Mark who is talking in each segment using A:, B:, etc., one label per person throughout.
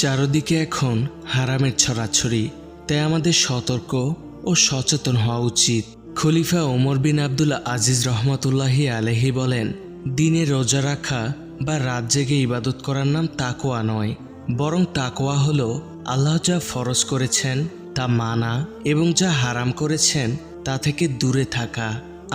A: চারদিকে এখন হারামের ছড়াছড়ি, তাই আমাদের সতর্ক ও সচেতন হওয়া উচিত। খলিফা ওমর বিন আব্দুল আজিজ রহমতুল্লাহি আলহি বলেন, দিনে রোজা রাখা বা রাত জেগে ইবাদত করার নাম তাকোয়া নয়, বরং তাকোয়া হল আল্লাহ যা ফরজ করেছেন তা মানা এবং যা হারাম করেছেন তা থেকে দূরে থাকা।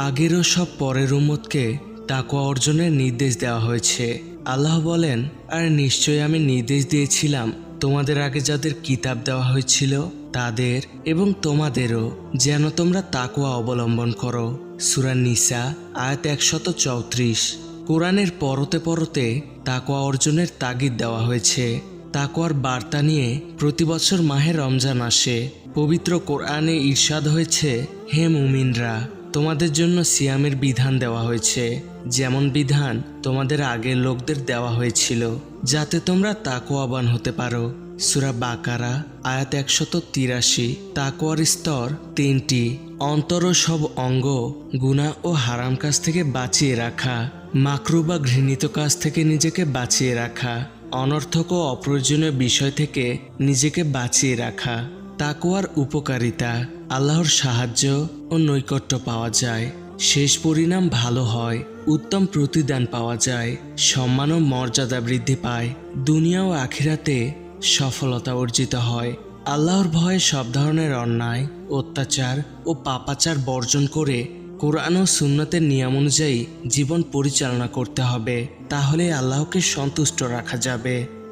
A: আগেরও সব পরের উম্মতকে তাকোয়া অর্জনের নির্দেশ দেওয়া হয়েছে। আল্লাহ বলেন, আর নিশ্চয়ই আমি নির্দেশ দিয়েছিলাম তোমাদের আগে যাদের কিতাব দেওয়া হয়েছিল, তাদের এবং তোমাদেরও যেন তোমরা তাকুয়া অবলম্বন করো। সুরা নিসা, আয়াত একশত চৌত্রিশ। কোরআনের পরতে পরতে তাকোয়া অর্জনের তাগিদ দেওয়া হয়েছে। তাকোয়ার বার্তা নিয়ে প্রতি বছর মাহে রমজান আসে। পবিত্র কোরআনে ঈর্ষাদ হয়েছে, হে মুমিনরা তোমাদের জন্য সিয়ামের বিধান দেওয়া হয়েছে। যেমন বিধান তোমাদের আগের লোকদের দেওয়া হয়েছিল, যাতে তোমরা তাকোয়াবান হতে পারো। সুরা বাকারা, আয়াত একশত তিরাশি। তাকোয়ার স্তর তিনটি। অন্তর সব অঙ্গ গুণা ও হারাম কাজ থেকে বাঁচিয়ে রাখা। মাকরু বা ঘৃণিত কাজ থেকে নিজেকে বাঁচিয়ে রাখা। অনর্থক ও অপ্রয়োজনীয় বিষয় থেকে নিজেকে বাঁচিয়ে রাখা। তাকোয়ার উপকারিতা, আল্লাহর সাহায্য ও নৈকট্য পাওয়া যায়। শেষ পরিণাম ভালো হয়, উত্তম প্রতিদান পাওয়া যায়, সম্মান ও মর্যাদা বৃদ্ধি পায়, দুনিয়া ও আখিরাতে সফলতা অর্জিত হয়। আল্লাহর ভয়ে সব ধরনের অন্যায়, অত্যাচার ও পাপাচার বর্জন করে কোরআন ও সুন্নতের নিয়ম অনুযায়ী জীবন পরিচালনা করতে হবে। তাহলে আল্লাহকে সন্তুষ্ট রাখা যাবে।